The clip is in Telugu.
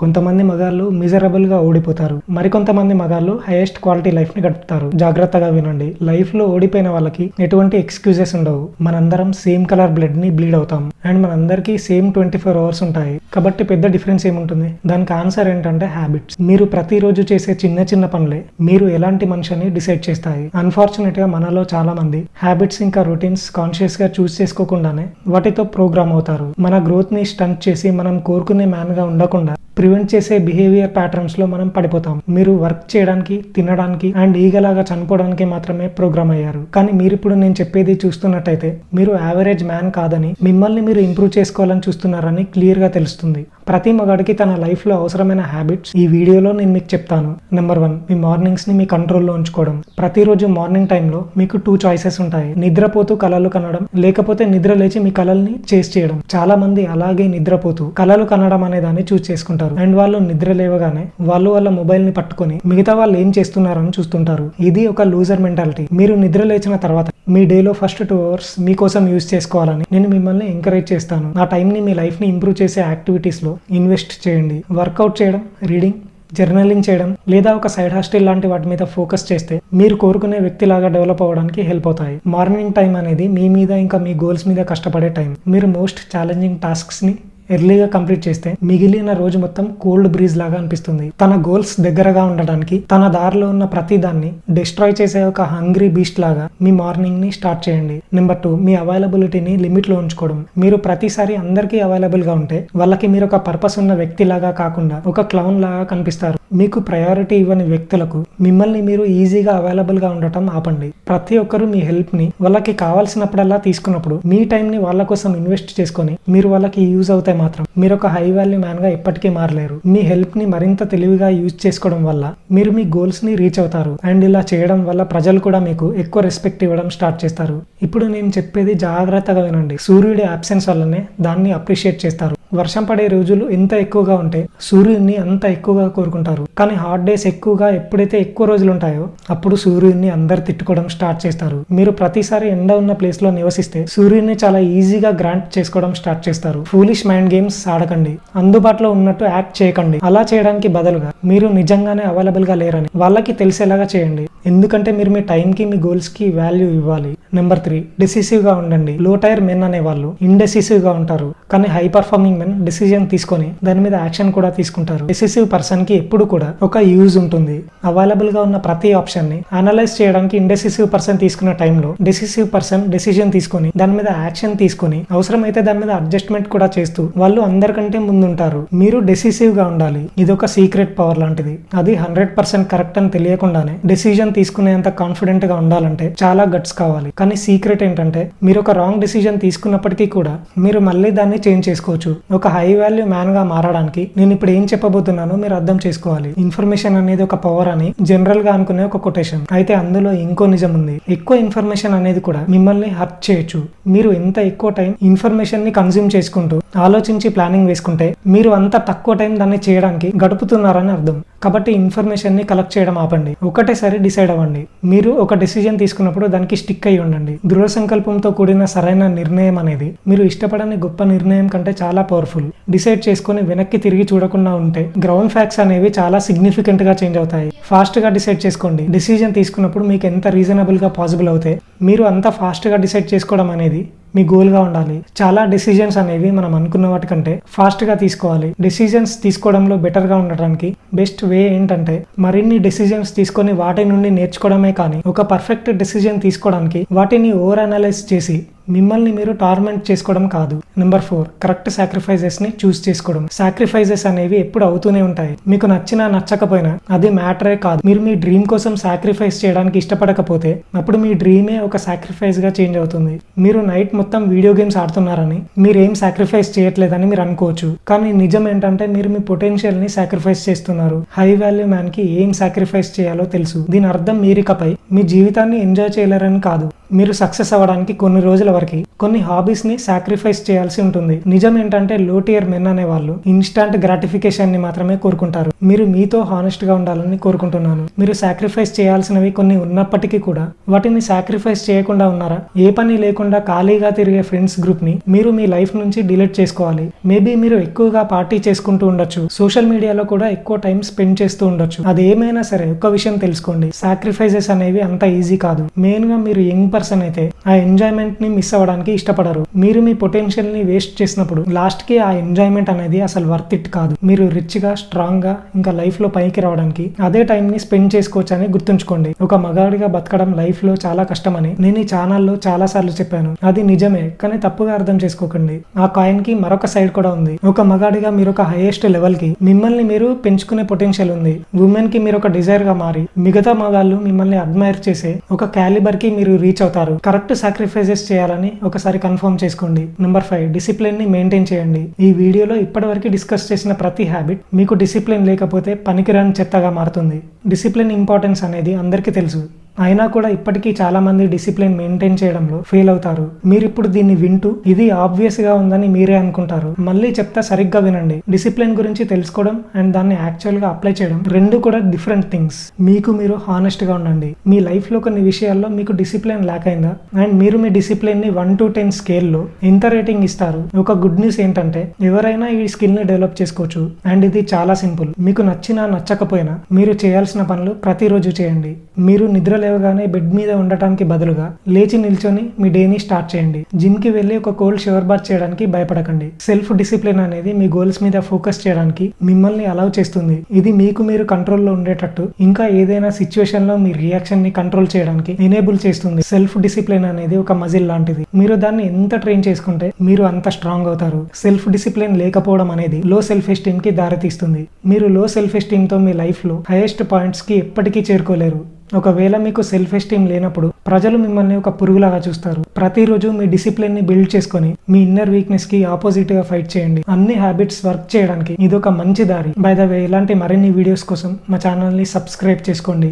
కొంతమంది మగాళ్ళు మిజరబుల్గా ఓడిపోతారు. మరికొంతమంది మగాళ్ళు హైయెస్ట్ క్వాలిటీ లైఫ్ని గడుపుతారు. జాగ్రత్తగా వినండి. లైఫ్లో ఓడిపోయిన వాళ్ళకి ఎటువంటి ఎక్స్క్యూజెస్ ఉండవు. మనందరం సేమ్ కలర్ బ్లడ్ని బ్లీడ్ అవుతాం. అండ్ మనందరికీ సేమ్ ట్వంటీ ఫోర్ అవర్స్ ఉంటాయి. కాబట్టి పెద్ద డిఫరెన్స్ ఏముంటుంది? దానికి ఆన్సర్ ఏంటంటే హ్యాబిట్స్ మీరు ప్రతిరోజు చేసే చిన్న చిన్న పనులే మీరు ఎలాంటి మనిషిని డిసైడ్ చేస్తాయి. అన్ఫార్చునేట్గా మనలో చాలా మంది హ్యాబిట్స్ ఇంకా రొటీన్స్ కాన్షియస్గా చూస్ చేసుకోకుండానే వాటితో ప్రోగ్రామ్ అవుతారు. మన గ్రోత్ని స్టంట్ చేసి మనం కోరుకునే మ్యాన్గా ఉండకుండా ప్రివెంట్ చేసే బిహేవియర్ ప్యాటర్న్స్లో మనం పడిపోతాం. మీరు వర్క్ చేయడానికి తినడానికి అండ్ ఈగలాగా చనిపోవడానికి మాత్రమే ప్రోగ్రామ్ అయ్యారు. కానీ మీరు ఇప్పుడు నేను చెప్పేది చూస్తున్నట్టయితే మీరు యావరేజ్ మ్యాన్ కాదని మిమ్మల్ని మీరు ఇంప్రూవ్ చేసుకోవాలని చూస్తున్నారని క్లియర్గా తెలుస్తుంది. ప్రతి మగాడికి తన లైఫ్లో అవసరమైన హ్యాబిట్స్ ఈ వీడియోలో నేను మీకు చెప్తాను. నెంబర్ వన్ మీ మార్నింగ్స్ని మీ కంట్రోల్లో ఉంచుకోవడం. ప్రతిరోజు మార్నింగ్ టైంలో మీకు టూ చాయిసెస్ ఉంటాయి. నిద్రపోతూ కలలు కనడం లేకపోతే నిద్ర లేచి మీ కలల్ని చేస్ చేయడం. చాలా మంది అలాగే నిద్రపోతూ కలలు కనడం అనే దాన్ని చూస్ చేసుకుంటారు. అండ్ వాళ్ళు నిద్ర లేవగానే వాళ్ళు వాళ్ళ మొబైల్ని పట్టుకొని మిగతా వాళ్ళు ఏం చేస్తున్నారని చూస్తుంటారు. ఇది ఒక లూజర్ మెంటాలిటీ మీరు నిద్ర లేచిన తర్వాత మీ డేలో ఫస్ట్ టూ అవర్స్ మీకోసం యూజ్ చేసుకోవాలని నేను మిమ్మల్ని ఎంకరేజ్ చేస్తాను. ఆ టైంని మీ లైఫ్ని ఇంప్రూవ్ చేసే యాక్టివిటీస్లో ఇన్వెస్ట్ చేయండి. వర్కౌట్ చేయడం రీడింగ్ జర్నలింగ్ చేయడం లేదా ఒక సైడ్ హాస్టల్ లాంటి వాటి మీద ఫోకస్ చేస్తే మీరు కోరుకునే వ్యక్తిలాగా డెవలప్ అవ్వడానికి హెల్ప్ అవుతాయి. మార్నింగ్ టైం అనేది మీ మీద ఇంకా మీ గోల్స్ మీద కష్టపడే టైం మీరు మోస్ట్ ఛాలెంజింగ్ టాస్క్స్ని ఎర్లీగా కంప్లీట్ చేస్తే మిగిలిన రోజు మొత్తం కోల్డ్ బ్రీజ్ లాగా అనిపిస్తుంది. తన గోల్స్ దగ్గరగా ఉండడానికి తన దారిలో ఉన్న ప్రతి దాన్ని డిస్ట్రాయ్ చేసే ఒక హంగ్రీ బీస్ట్ లాగా మీ మార్నింగ్ని స్టార్ట్ చేయండి. నెంబర్ టూ మీ అవైలబిలిటీని లిమిట్లో ఉంచుకోవడం. మీరు ప్రతిసారి అందరికీ అవైలబుల్గా ఉంటే వాళ్ళకి మీరు ఒక పర్పస్ ఉన్న వ్యక్తి లాగా కాకుండా ఒక క్లౌన్ లాగా కనిపిస్తారు. మీకు ప్రయారిటీ ఇవ్వని వ్యక్తులకు మిమ్మల్ని మీరు ఈజీగా అవైలబుల్గా ఉండటం ఆపండి. ప్రతి ఒక్కరు మీ హెల్ప్ని వాళ్ళకి కావాల్సినప్పుడల్లా తీసుకున్నప్పుడు మీ టైంని వాళ్ళ కోసం ఇన్వెస్ట్ చేసుకొని మీరు వాళ్ళకి యూజ్ అవుతే మాత్రం మీరు ఒక హై వాల్యూ మ్యాన్గా ఎప్పటికీ మారలేరు. మీ హెల్ప్ని మరింత తెలివిగా యూజ్ చేసుకోవడం వల్ల మీరు మీ గోల్స్ని రీచ్ అవుతారు. అండ్ ఇలా చేయడం వల్ల ప్రజలు కూడా మీకు ఎక్కువ రెస్పెక్ట్ ఇవ్వడం స్టార్ట్ చేస్తారు. ఇప్పుడు నేను చెప్పేది జాగ్రత్తగా వినండి. సూర్యుడి అబ్సెన్స్ వల్లనే దాన్ని అప్రిషియేట్ చేస్తారు. వర్షం పడే రోజులు ఎంత ఎక్కువగా ఉంటే సూర్యుడిని అంత ఎక్కువగా కోరుకుంటారు. కానీ హాట్ డేస్ ఎక్కువగా ఎప్పుడైతే ఎక్కువ రోజులు ఉంటాయో అప్పుడు సూర్యుడిని అందరు తిట్టుకోవడం స్టార్ట్ చేస్తారు. మీరు ప్రతిసారి ఎండ ఉన్న ప్లేస్లో నివసిస్తే సూర్యుడిని చాలా ఈజీగా గ్రాంట్ చేసుకోవడం స్టార్ట్ చేస్తారు. ఫూలిష్ మైండ్ గేమ్స్ ఆడకండి. అందుబాటులో ఉన్నట్టు యాక్ట్ చేయకండి. అలా చేయడానికి బదులుగా మీరు నిజంగానే అవైలబుల్గా లేరని వాళ్ళకి తెలిసేలాగా చేయండి. ఎందుకంటే మీరు మీ టైంకి మీ గోల్స్కి వాల్యూ ఇవ్వాలి. నెంబర్ త్రీ డిసిసివ్గా ఉండండి. లో టైర్ మెన్ అనే వాళ్ళు ఇండెసిసివ్గా ఉంటారు. కానీ హై పర్ఫార్మింగ్ మెన్ డిసిజన్ తీసుకొని దాని మీద యాక్షన్ కూడా తీసుకుంటారు. డిసిసివ్ పర్సన్కి ఎప్పుడు కూడా ఒక యూజ్ ఉంటుంది. అవైలబుల్గా ఉన్న ప్రతి ఆప్షన్ని అనలైజ్ చేయడానికి ఇండెసిసివ్ పర్సన్ తీసుకున్న టైంలో డిసిసివ్ పర్సన్ డెసిషన్ తీసుకొని దాని మీద యాక్షన్ తీసుకొని అవసరమైతే దాని మీద అడ్జస్ట్మెంట్ కూడా చేస్తూ వాళ్ళు అందరికంటే ముందుంటారు. మీరు డెసిసివ్గా ఉండాలి. ఇది ఒక సీక్రెట్ పవర్ లాంటిది. అది హండ్రెడ్ పర్సెంట్ కరెక్ట్ అని తెలియకుండానే డెసిజన్ తీసుకునేంత కాన్ఫిడెంట్గా ఉండాలంటే చాలా గట్స్ కావాలి. కానీ సీక్రెట్ ఏంటంటే మీరు ఒక రాంగ్ డెసిజన్ తీసుకున్నప్పటికీ కూడా మీరు మళ్ళీ దాన్ని చేంజ్ చేసుకోవచ్చు. ఒక హై వాల్యూ మ్యాన్గా మారడానికి నేను ఇప్పుడు ఏం చెప్పబోతున్నానో మీరు అర్థం చేసుకోవాలి. ఇన్ఫర్మేషన్ అనేది ఒక పవర్ అని జనరల్గా అనుకునే ఒక కొటేషన్ అయితే అందులో ఇంకో నిజం ఉంది. ఎక్కువ ఇన్ఫర్మేషన్ అనేది కూడా మిమ్మల్ని హర్ట్ చేయొచ్చు. మీరు ఎంత ఎక్కువ టైం ఇన్ఫర్మేషన్ని కన్జ్యూమ్ చేసుకుంటూ ఆలోచించి ప్లానింగ్ వేసుకుంటే మీరు అంత తక్కువ టైం దాన్ని చేయడానికి గడుపుతున్నారని అర్థం. కాబట్టి ఇన్ఫర్మేషన్ని కలెక్ట్ చేయడం ఆపండి. ఒకటేసారి డిసైడ్ అవ్వండి. మీరు ఒక డిసిజన్ తీసుకున్నప్పుడు దానికి స్టిక్ అయి ఉండండి. దృఢ సంకల్పంతో కూడిన సరైన నిర్ణయం అనేది మీరు ఇష్టపడని గొప్ప నిర్ణయం కంటే చాలా పవర్ఫుల్ డిసైడ్ చేసుకొని వెనక్కి తిరిగి చూడకుండా ఉంటే గ్రౌండ్ ఫ్యాక్ట్స్ అనేవి చాలా సిగ్నిఫికెంట్గా చేంజ్ అవుతాయి. ఫాస్ట్గా డిసైడ్ చేసుకోండి. డిసిజన్ తీసుకున్నప్పుడు మీకు ఎంత రీజనబుల్గా పాసిబుల్ అవుతాయి. మీరు అంత ఫాస్ట్గా డిసైడ్ చేసుకోవడం అనేది మీ గోల్గా ఉండాలి. చాలా డిసిజన్స్ అనేవి మనం అనుకున్న వాటికంటే ఫాస్ట్గా తీసుకోవాలి. డిసిజన్స్ తీసుకోవడంలో బెటర్గా ఉండటానికి బెస్ట్ వే ఏంటంటే మరిన్ని డిసిజన్స్ తీసుకొని వాటి నుండి నేర్చుకోవడమే కానీ ఒక పర్ఫెక్ట్ డిసిజన్ తీసుకోవడానికి వాటిని ఓవర్ అనలైజ్ చేసి మిమ్మల్ని మీరు టార్మెంట్ చేసుకోవడం కాదు. నెంబర్ ఫోర్ కరెక్ట్ సాక్రిఫైజెస్ని చూస్ చేసుకోవడం. సాక్రిఫైజెస్ అనేవి ఎప్పుడు అవుతూనే ఉంటాయి. మీకు నచ్చినా నచ్చకపోయినా అది మ్యాటరే కాదు. మీరు మీ డ్రీమ్ కోసం సాక్రిఫైస్ చేయడానికి ఇష్టపడకపోతే అప్పుడు మీ డ్రీమే ఒక సాక్రిఫైస్గా చేంజ్ అవుతుంది. మీరు నైట్ మొత్తం వీడియో గేమ్స్ ఆడుతున్నారని మీరు ఏం సాక్రిఫైస్ చేయట్లేదని మీరు అనుకోవచ్చు. కానీ నిజం ఏంటంటే మీరు మీ పొటెన్షియల్ని సాక్రిఫైస్ చేస్తున్నారు. హై వాల్యూ మ్యాన్కి ఏం సాక్రిఫైస్ చేయాలో తెలుసు. దీని అర్థం మీరికపై మీ జీవితాన్ని ఎంజాయ్ చేయలేరని కాదు. మీరు సక్సెస్ అవ్వడానికి కొన్ని రోజుల వరకు కొన్ని హాబీస్ని సాక్రిఫైస్ చేయాల్సి ఉంటుంది. నిజం ఏంటంటే లో టియర్ మెన్ అనే వాళ్ళు ఇన్స్టాంట్ గ్రాటిఫికేషన్ని మాత్రమే కోరుకుంటారు. మీరు మీతో హానెస్ట్గా ఉండాలని కోరుకుంటున్నాను. మీరు సాక్రిఫైస్ చేయాల్సినవి కొన్ని ఉన్నప్పటికీ కూడా వాటిని సాక్రిఫైస్ చేయకుండా ఉన్నారా? ఏ పని లేకుండా ఖాళీగా తిరిగే ఫ్రెండ్స్ గ్రూప్ని మీరు మీ లైఫ్ నుంచి డిలీట్ చేసుకోవాలి. మేబీ మీరు ఎక్కువగా పార్టీ చేసుకుంటూ ఉండొచ్చు. సోషల్ మీడియాలో కూడా ఎక్కువ టైం స్పెండ్ చేస్తూ ఉండొచ్చు. అది ఏమైనా సరే ఒక విషయం తెలుసుకోండి. సాక్రిఫైసెస్ అనేవి అంత ఈజీ కాదు. మెయిన్గా మీరు యంగ్ పర్సన్ అయితే ఆ ఎంజాయ్మెంట్ని మిస్ అవ్వడానికి ఇష్టపడరు. మీరు మీ పొటెన్షియల్ని వేస్ట్ చేసినప్పుడు లాస్ట్కి ఆ ఎంజాయ్మెంట్ అనేది అసలు వర్త్ ఇట్ కాదు. మీరు రిచ్గా స్ట్రాంగ్గా ఇంకా లైఫ్లో పైకి రావడానికి అదే టైం ని స్పెండ్ చేసుకోవచ్చు అని గుర్తుంచుకోండి. ఒక మగాడిగా బతకడం లైఫ్లో చాలా కష్టమని నేను ఈ ఛానల్లో చాలా సార్లు చెప్పాను. అది నిజమే కానీ తప్పుగా అర్థం చేసుకోకండి. ఆ కాయిన్కి మరొక సైడ్ కూడా ఉంది. ఒక మగాడిగా మీరు ఒక హైయెస్ట్ లెవెల్కి మిమ్మల్ని మీరు పెంచుకునే పొటెన్షియల్ ఉంది. ఉమెన్కి మీరు ఒక డిజైర్గా మారి మిగతా మగాళ్ళు మిమ్మల్ని అడ్మైర్ చేసే ఒక క్యాలిబర్కి మీరు రీచ్ అవుతారు. కరెక్ట్ సాక్రిఫైజెస్ చేయాలని ఒకసారి కన్ఫర్మ్ చేసుకోండి. నెంబర్ ఫైవ్ డిసిప్లిన్ని మెయింటైన్ చేయండి. ఈ వీడియోలో ఇప్పటివరకు డిస్కస్ చేసిన ప్రతి హ్యాబిట్ మీకు డిసిప్లిన్ లేకపోతే పనికిరాని చెత్తగా మారుతుంది. డిసిప్లిన్ ఇంపార్టెన్స్ అనేది అందరికీ తెలుసు. అయినా కూడా ఇప్పటికీ చాలా మంది డిసిప్లిన్ మెయింటైన్ చేయడంలో ఫెయిల్ అవుతారు. మీరు ఇప్పుడు దీన్ని వింటూ ఇది ఆబ్వియస్గా ఉందని మీరే అనుకుంటారు. మళ్ళీ చెప్తా సరిగ్గా వినండి. డిసిప్లిన్ గురించి తెలుసుకోవడం అండ్ దాన్ని యాక్చువల్గా అప్లై చేయడం రెండు కూడా డిఫరెంట్ థింగ్స్. మీకు మీరు హానెస్ట్గా ఉండండి. మీ లైఫ్లో కొన్ని విషయాల్లో మీకు డిసిప్లిన్ ల్యాక్ అయిందా? అండ్ మీరు మీ డిసిప్లిన్ని వన్ టు టెన్ స్కేల్లో ఎంత రేటింగ్ ఇస్తారు? ఒక గుడ్ న్యూస్ ఏంటంటే ఎవరైనా ఈ స్కిల్ని డెవలప్ చేసుకోవచ్చు. అండ్ ఇది చాలా సింపుల్. మీకు నచ్చినా నచ్చకపోయినా మీరు చేయాల్సిన పనులు ప్రతిరోజు చేయండి. మీరు నిద్ర లేవగానే బెడ్ మీద ఉండటానికి బదులుగా లేచి నిల్చొని మీ డేని స్టార్ట్ చేయండి. జిమ్కి వెళ్ళి ఒక కోల్డ్ షవర్ బాత్ చేయడానికి భయపడకండి. సెల్ఫ్ డిసిప్లిన్ అనేది మీ గోల్స్ మీద ఫోకస్ చేయడానికి మిమ్మల్ని అలౌ చేస్తుంది. ఇది మీకు మీరు కంట్రోల్లో ఉండేటట్టు ఇంకా ఏదైనా సిచ్యువేషన్లో మీ రియాక్షన్ని కంట్రోల్ చేయడానికి ఎనేబుల్ చేస్తుంది. సెల్ఫ్ డిసిప్లిన్ అనేది ఒక మజిల్ లాంటిది. మీరు దాన్ని ఎంత ట్రైన్ చేసుకుంటే మీరు అంత స్ట్రాంగ్ అవుతారు. సెల్ఫ్ డిసిప్లిన్ లేకపోవడం అనేది లో సెల్ఫ్ ఎస్టీమ్కి దారితీస్తుంది. మీరు లో సెల్ఫ్ ఎస్టీమ్తో మీ లైఫ్లో హైయెస్ట్ పాయింట్స్కి ఎప్పటికీ చేరుకోలేరు. ఒకవేళ మీకు సెల్ఫ్ ఎస్టీమ్ లేనప్పుడు ప్రజలు మిమ్మల్ని ఒక పురుగులాగా చూస్తారు. ప్రతిరోజు మీ డిసిప్లిన్ని బిల్డ్ చేసుకొని మీ ఇన్నర్ వీక్నెస్కి ఆపోజిట్గా ఫైట్ చేయండి. అన్ని హ్యాబిట్స్ వర్క్ చేయడానికి ఇది ఒక మంచి దారి. బై ద వే ఇలాంటి మరిన్ని వీడియోస్ కోసం మా ఛానల్ని సబ్స్క్రైబ్ చేసుకోండి.